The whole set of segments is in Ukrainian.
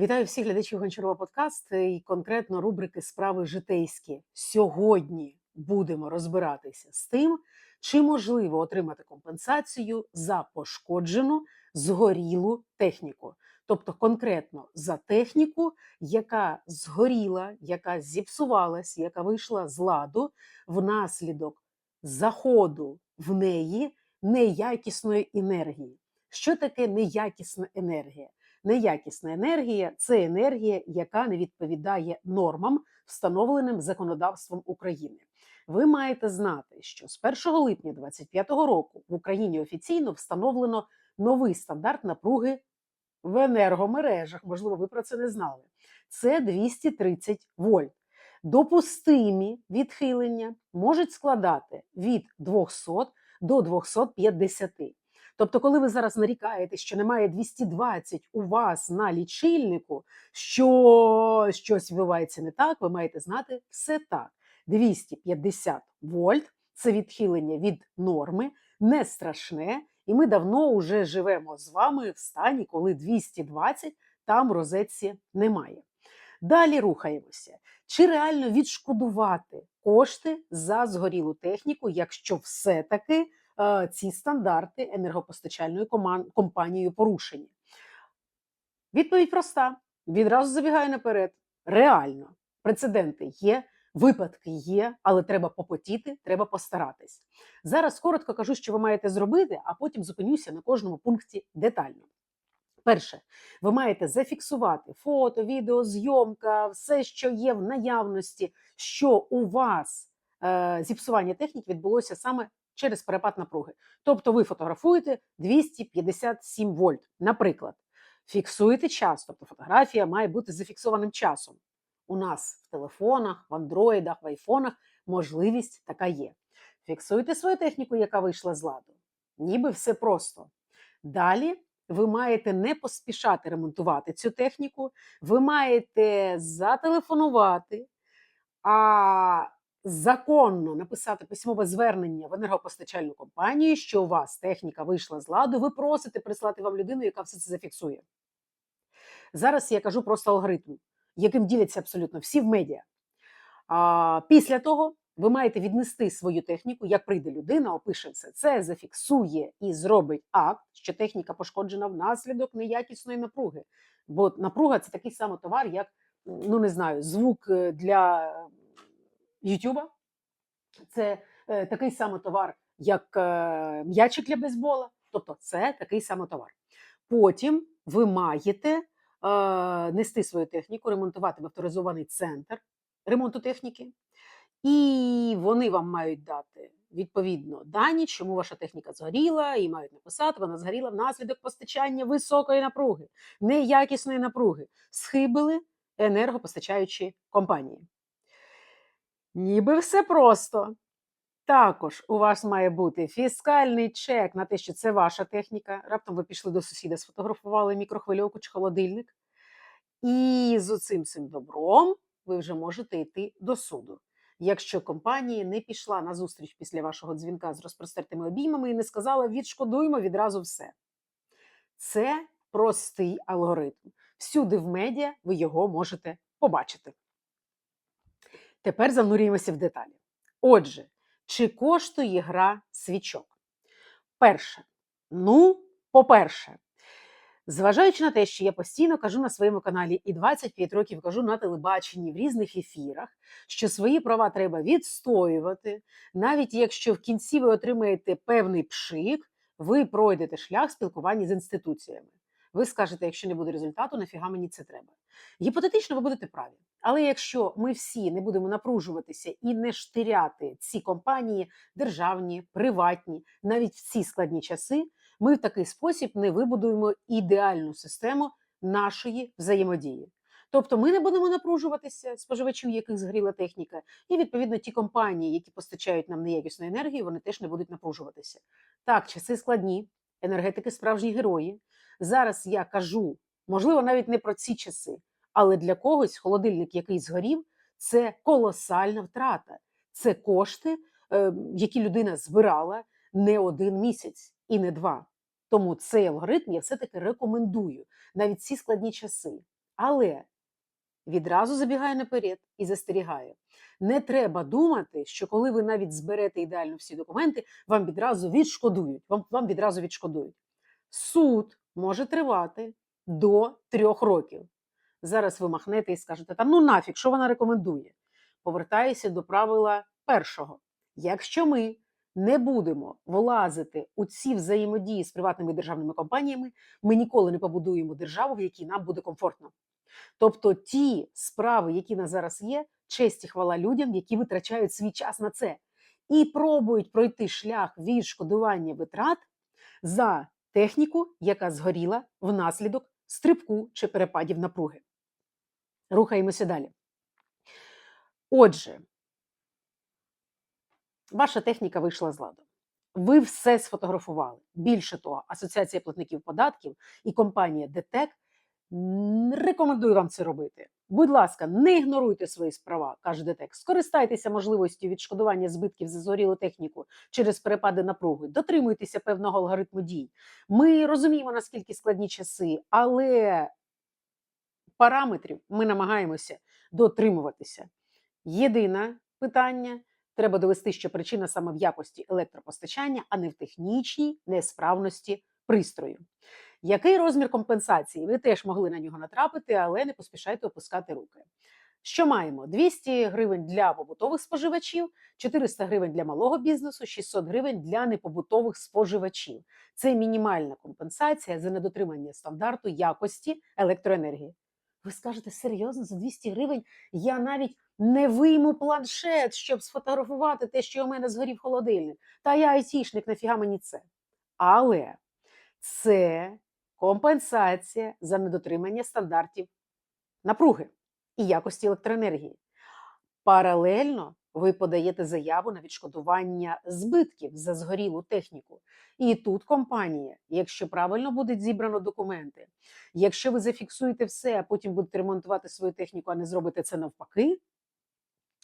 Вітаю всіх глядачів Гончарова подкаст і конкретно рубрики Справи житейські. Сьогодні будемо розбиратися з тим, чи можливо отримати компенсацію за пошкоджену згорілу техніку. Тобто конкретно за техніку, яка згоріла, яка зіпсувалась, яка вийшла з ладу внаслідок заходу в неї неякісної енергії. Що таке неякісна енергія? Неякісна енергія це енергія, яка не відповідає нормам, встановленим законодавством України. Ви маєте знати, що з 1 липня 2025 року в Україні офіційно встановлено новий стандарт напруги в енергомережах. Можливо, ви про це не знали. Це 230 вольт. Допустимі відхилення можуть складати від 200 до 250. Тобто, коли ви зараз нарікаєте, що немає 220 у вас на лічильнику, що щось відбувається не так, ви маєте знати все так. 250 вольт це відхилення від норми, не страшне, і ми давно вже живемо з вами в стані, коли 220 там розетці немає. Далі рухаємося. Чи реально відшкодувати кошти за згорілу техніку, якщо все-таки ці стандарти енергопостачальною коман- компанією порушені? Відповідь проста: відразу забігаю наперед. Реально, прецеденти є, випадки є, але треба попотіти, треба постаратись. Зараз коротко кажу, що ви маєте зробити, а потім зупинюся на кожному пункті детально. Перше, ви маєте зафіксувати фото, відео, зйомка, все, що є в наявності, що у вас е, зіпсування техніки відбулося саме через перепад напруги. Тобто ви фотографуєте 257 вольт, наприклад. Фіксуєте час, тобто фотографія має бути зафіксованим часом. У нас в телефонах, в андроїдах, в айфонах можливість така є. Фіксуйте свою техніку, яка вийшла з ладу. Ніби все просто. Далі ви маєте не поспішати ремонтувати цю техніку, ви маєте зателефонувати, а законно написати письмове звернення в енергопостачальну компанію, що у вас техніка вийшла з ладу, ви просите прислати вам людину, яка все це зафіксує. Зараз я кажу просто алгоритм, яким діляться абсолютно всі в медіа. А, після того ви маєте віднести свою техніку, як прийде людина, опише все це, зафіксує і зробить акт, що техніка пошкоджена внаслідок неякісної напруги. Бо напруга це такий самий товар, як ну не знаю, звук е, для Ютуба. Це е, такий самий товар, як е, м'ячик для бейсбола. Тобто, це такий самий товар. Потім ви маєте е, нести свою техніку, ремонтувати в авторизований центр ремонту техніки, і вони вам мають дати відповідно дані, чому ваша техніка згоріла, і мають написати, вона згоріла внаслідок постачання високої напруги, неякісної напруги, схибили енергопостачаючі компанії. Ніби все просто. Також у вас має бути фіскальний чек на те, що це ваша техніка. Раптом ви пішли до сусіда, сфотографували мікрохвильовку чи холодильник. І з оцим цим добром ви вже можете йти до суду. Якщо компанія не пішла на зустріч після вашого дзвінка з розпростертими обіймами і не сказала відшкодуємо відразу все. Це простий алгоритм. Всюди в медіа ви його можете побачити. Тепер занурюємося в деталі. Отже, чи коштує гра свічок? Перше, ну, по-перше, зважаючи на те, що я постійно кажу на своєму каналі і 25 років кажу на телебаченні в різних ефірах, що свої права треба відстоювати, навіть якщо в кінці ви отримаєте певний пшик, ви пройдете шлях спілкування з інституціями. Ви скажете, якщо не буде результату, нафіга мені це треба. Гіпотетично, ви будете праві. Але якщо ми всі не будемо напружуватися і не штиряти ці компанії, державні, приватні, навіть в ці складні часи, ми в такий спосіб не вибудуємо ідеальну систему нашої взаємодії. Тобто ми не будемо напружуватися споживачів, яких згоріла техніка, і відповідно ті компанії, які постачають нам неякісну енергію, вони теж не будуть напружуватися. Так, часи складні, енергетики справжні герої. Зараз я кажу, можливо, навіть не про ці часи, але для когось холодильник, який згорів, це колосальна втрата. Це кошти, е, які людина збирала не один місяць і не два. Тому цей алгоритм я все-таки рекомендую навіть ці складні часи. Але відразу забігає наперед і застерігає. Не треба думати, що коли ви навіть зберете ідеально всі документи, вам відразу відшкодують. Вам, вам відразу відшкодують. Суд може тривати до трьох років. Зараз ви махнете і скажете, та ну нафіг, що вона рекомендує? Повертаюся до правила першого. Якщо ми не будемо влазити у ці взаємодії з приватними державними компаніями, ми ніколи не побудуємо державу, в якій нам буде комфортно. Тобто ті справи, які на зараз є, честь і хвала людям, які витрачають свій час на це, і пробують пройти шлях відшкодування витрат за техніку, яка згоріла внаслідок стрибку чи перепадів напруги. Рухаємося далі. Отже, ваша техніка вийшла з ладу. Ви все сфотографували. Більше того, Асоціація платників податків і компанія ДТЕК рекомендує вам це робити. Будь ласка, не ігноруйте свої справа, каже ДТЕК. Скористайтеся можливістю відшкодування збитків за згорілу техніку через перепади напруги. Дотримуйтеся певного алгоритму дій. Ми розуміємо, наскільки складні часи, але параметрів ми намагаємося дотримуватися. Єдине питання треба довести, що причина саме в якості електропостачання, а не в технічній несправності пристрою. Який розмір компенсації? Ви теж могли на нього натрапити, але не поспішайте опускати руки. Що маємо? 200 гривень для побутових споживачів, 400 гривень для малого бізнесу, 600 гривень для непобутових споживачів. Це мінімальна компенсація за недотримання стандарту якості електроенергії. Ви скажете, серйозно, за 200 гривень я навіть не вийму планшет, щоб сфотографувати те, що у мене згорів холодильник. Та я айтішник, нафіга мені це. Але це компенсація за недотримання стандартів напруги і якості електроенергії. Паралельно ви подаєте заяву на відшкодування збитків за згорілу техніку. І тут компанія, якщо правильно будуть зібрано документи, якщо ви зафіксуєте все, а потім будете ремонтувати свою техніку, а не зробите це навпаки,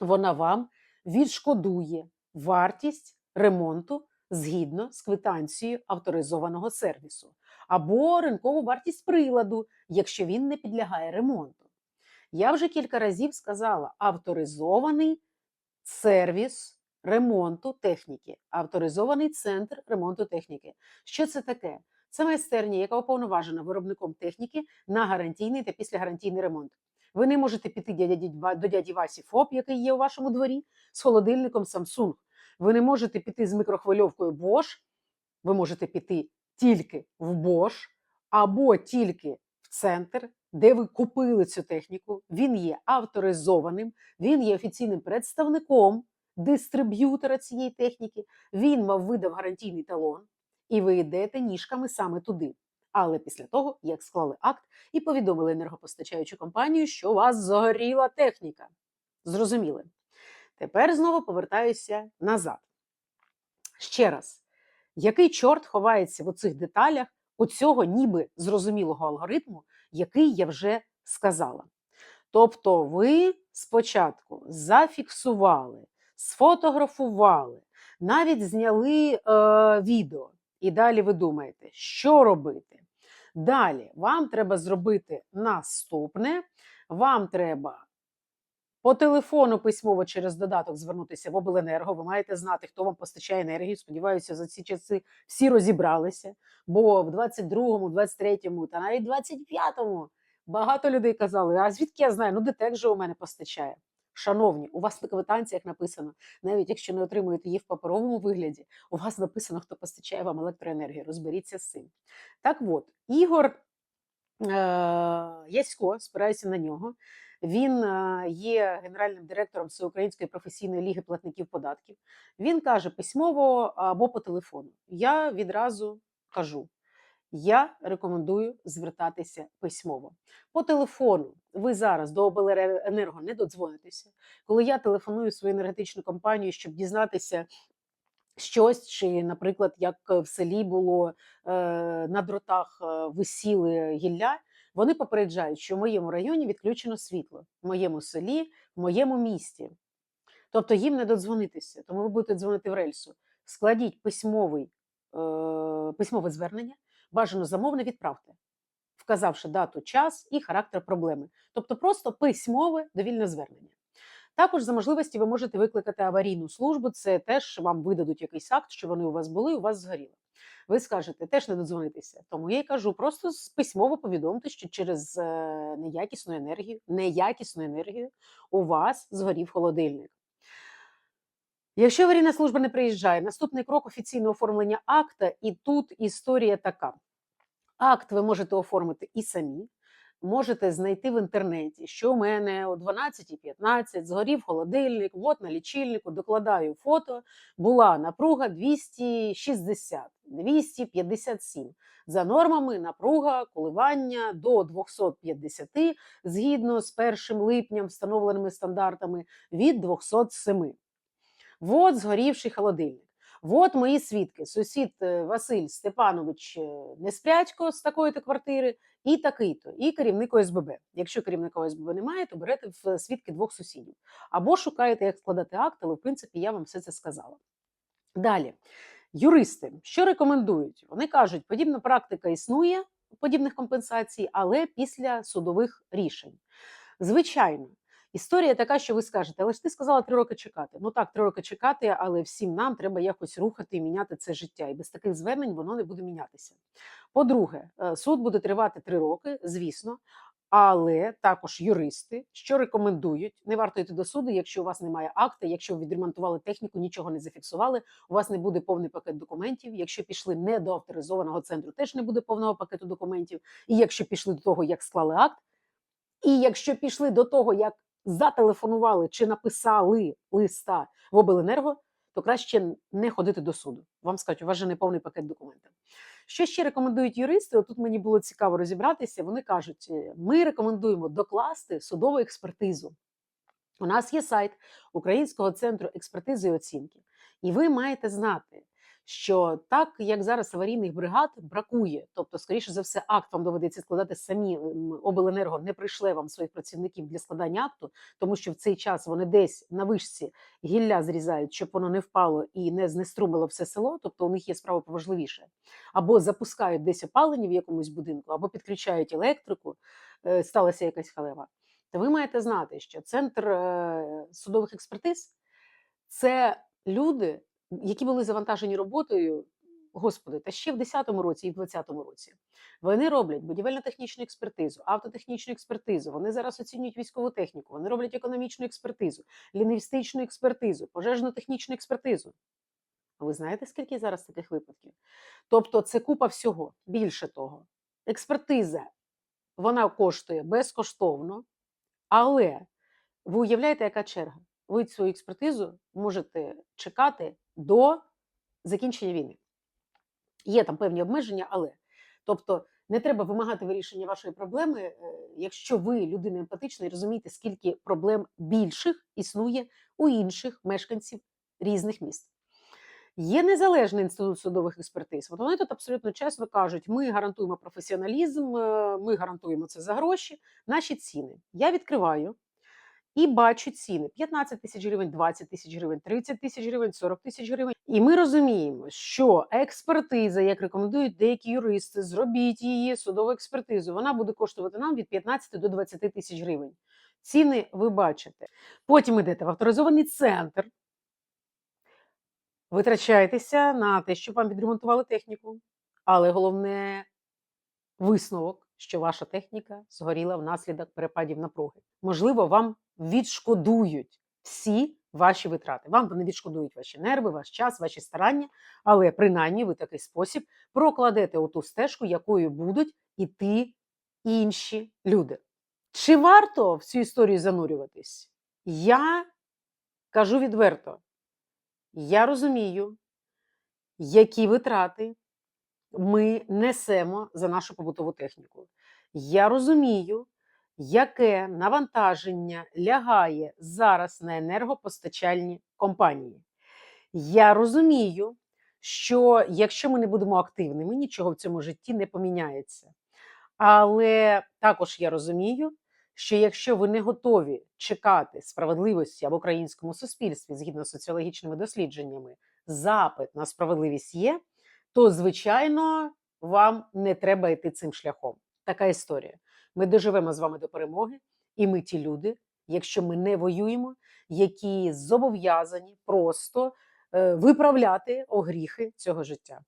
вона вам відшкодує вартість ремонту згідно з квитанцією авторизованого сервісу або ринкову вартість приладу, якщо він не підлягає ремонту. Я вже кілька разів сказала: авторизований сервіс ремонту техніки, авторизований центр ремонту техніки. Що це таке? Це майстерня, яка уповноважена виробником техніки на гарантійний та післягарантійний ремонт. Ви не можете піти до дяді Васі ФОП, який є у вашому дворі, з холодильником Samsung. Ви не можете піти з мікрохвильовкою Bosch, ви можете піти тільки в Bosch або тільки в центр, де ви купили цю техніку. Він є авторизованим, він є офіційним представником дистриб'ютора цієї техніки. Він вам видав гарантійний талон, і ви йдете ніжками саме туди. Але після того, як склали акт і повідомили енергопостачаючу компанію, що у вас згоріла техніка. Зрозуміли. Тепер знову повертаюся назад. Ще раз, який чорт ховається в оцих деталях оцього ніби зрозумілого алгоритму, який я вже сказала. Тобто, ви спочатку зафіксували, сфотографували, навіть зняли е, відео, і далі ви думаєте, що робити? Далі вам треба зробити наступне. Вам треба по телефону письмово через додаток звернутися в обленерго. Ви маєте знати, хто вам постачає енергію. Сподіваюся, за ці часи всі розібралися. Бо в 22-му, 23-му та навіть 25-му багато людей казали: а звідки я знаю? Ну, ДТЕК же у мене постачає. Шановні, у вас на квитанціях написано, навіть якщо не отримуєте її в паперовому вигляді, у вас написано, хто постачає вам електроенергію. Розберіться з цим. Так от, Ігор е- Ясько, спираюся на нього. Він е, є генеральним директором Всеукраїнської професійної ліги платників податків. Він каже письмово або по телефону. Я відразу кажу: я рекомендую звертатися письмово. По телефону ви зараз до обленерго не додзвонитеся. Коли я телефоную свою енергетичну компанію, щоб дізнатися. Щось, чи, наприклад, як в селі було е, на дротах е, висіли гілля, вони попереджають, що в моєму районі відключено світло, в моєму селі, в моєму місті. Тобто їм не додзвонитися, тому ви будете дзвонити в рельсу. Складіть письмовий, е, письмове звернення, бажано замовне відправте. вказавши дату, час і характер проблеми, тобто просто письмове довільне звернення. Також за можливості ви можете викликати аварійну службу. Це теж вам видадуть якийсь акт, що вони у вас були, у вас згоріло. Ви скажете, теж не додзвонитися. Тому я й кажу, просто письмово повідомте, що через е, неякісну енергію, неякісну енергію у вас згорів холодильник. Якщо аварійна служба не приїжджає, наступний крок офіційне оформлення акта, і тут історія така: акт ви можете оформити і самі. Можете знайти в інтернеті, що у мене о 12.15 згорів холодильник, от на лічильнику, докладаю фото, була напруга 260, 257. За нормами напруга коливання до 250 згідно з 1 липням встановленими стандартами від 207. Вот згорівший холодильник. Вот мої свідки. Сусід е, Василь Степанович е, Неспрядько з такої-то квартири, і такий-то, і керівник ОСББ. Якщо керівника ОСББ немає, то берете в свідки двох сусідів. Або шукаєте, як складати акт, але в принципі я вам все це сказала. Далі, юристи, що рекомендують? Вони кажуть, подібна практика існує подібних компенсацій, але після судових рішень. Звичайно, історія така, що ви скажете, але ж ти сказала три роки чекати. Ну так, три роки чекати, але всім нам треба якось рухати і міняти це життя. І без таких звернень воно не буде мінятися. По-друге, е, суд буде тривати три роки, звісно. Але також юристи, що рекомендують, не варто йти до суду, якщо у вас немає акта, якщо ви відремонтували техніку, нічого не зафіксували, у вас не буде повний пакет документів. Якщо пішли не до авторизованого центру, теж не буде повного пакету документів. І якщо пішли до того, як склали акт, і якщо пішли до того, як зателефонували чи написали листа в обленерго, то краще не ходити до суду. Вам скажуть, у вас же не повний пакет документів. Що ще рекомендують юристи? Отут мені було цікаво розібратися. Вони кажуть: «Е, ми рекомендуємо докласти судову експертизу. У нас є сайт Українського центру експертизи і оцінки, і ви маєте знати, що так як зараз аварійних бригад бракує, тобто, скоріше за все, акт вам доведеться складати самі. Обленерго не прийшле вам своїх працівників для складання акту, тому що в цей час вони десь на вишці гілля зрізають, щоб воно не впало і не знеструмило все село. Тобто у них є справа поважливіше. Або запускають десь опалення в якомусь будинку, або підключають електрику. е, Сталася якась халева. То ви маєте знати, що центр е, судових експертиз це люди, які були завантажені роботою, господи, та ще в 10-му році і в 20-му році. Вони роблять будівельно-технічну експертизу, автотехнічну експертизу. Вони зараз оцінюють військову техніку, вони роблять економічну експертизу, лінгвістичну експертизу, пожежно-технічну експертизу. А ви знаєте, скільки зараз таких випадків? Тобто, це купа всього. Більше того, експертиза вона коштує безкоштовно, але ви уявляєте, яка черга? Ви цю експертизу можете чекати до закінчення війни. Є там певні обмеження, але тобто не треба вимагати вирішення вашої проблеми, е, якщо ви людина емпатична і розумієте, скільки проблем більших існує у інших мешканців різних міст. Є незалежний інститут судових експертиз. От вони тут абсолютно чесно кажуть: ми гарантуємо професіоналізм, е, ми гарантуємо це за гроші. Наші ціни. Я відкриваю і бачу ціни: 15 тисяч гривень, 20 тисяч гривень, 30 тисяч гривень, 40 тисяч гривень. І ми розуміємо, що експертиза, як рекомендують деякі юристи, зробіть її судову експертизу. Вона буде коштувати нам від 15 до 20 тисяч гривень. Ціни ви бачите. Потім йдете в авторизований центр. Витрачаєтеся на те, щоб вам відремонтували техніку. Але головне висновок, що ваша техніка згоріла внаслідок перепадів напруги. Можливо, вам відшкодують всі ваші витрати. Вам не відшкодують ваші нерви, ваш час, ваші старання, але принаймні ви в такий спосіб прокладете оту стежку, якою будуть іти інші люди. Чи варто в цю історію занурюватись? Я кажу відверто. Я розумію, які витрати ми несемо за нашу побутову техніку. Я розумію, яке навантаження лягає зараз на енергопостачальні компанії. Я розумію, що якщо ми не будемо активними, нічого в цьому житті не поміняється. Але також я розумію, що якщо ви не готові чекати справедливості в українському суспільстві згідно з соціологічними дослідженнями, запит на справедливість є, то звичайно вам не треба йти цим шляхом. Така історія. Ми доживемо з вами до перемоги, і ми ті люди, якщо ми не воюємо, які зобов'язані просто е, виправляти огріхи цього життя.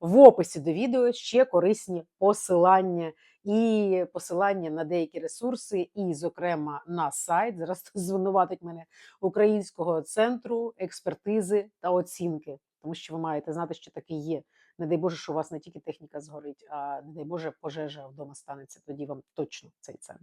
В описі до відео ще корисні посилання і посилання на деякі ресурси, і, зокрема, на сайт. Зараз звинуватить мене Українського центру експертизи та оцінки, тому що ви маєте знати, що таке є. Не дай Боже, що у вас не тільки техніка згорить, а не дай Боже, пожежа вдома станеться. Тоді вам точно цей центр.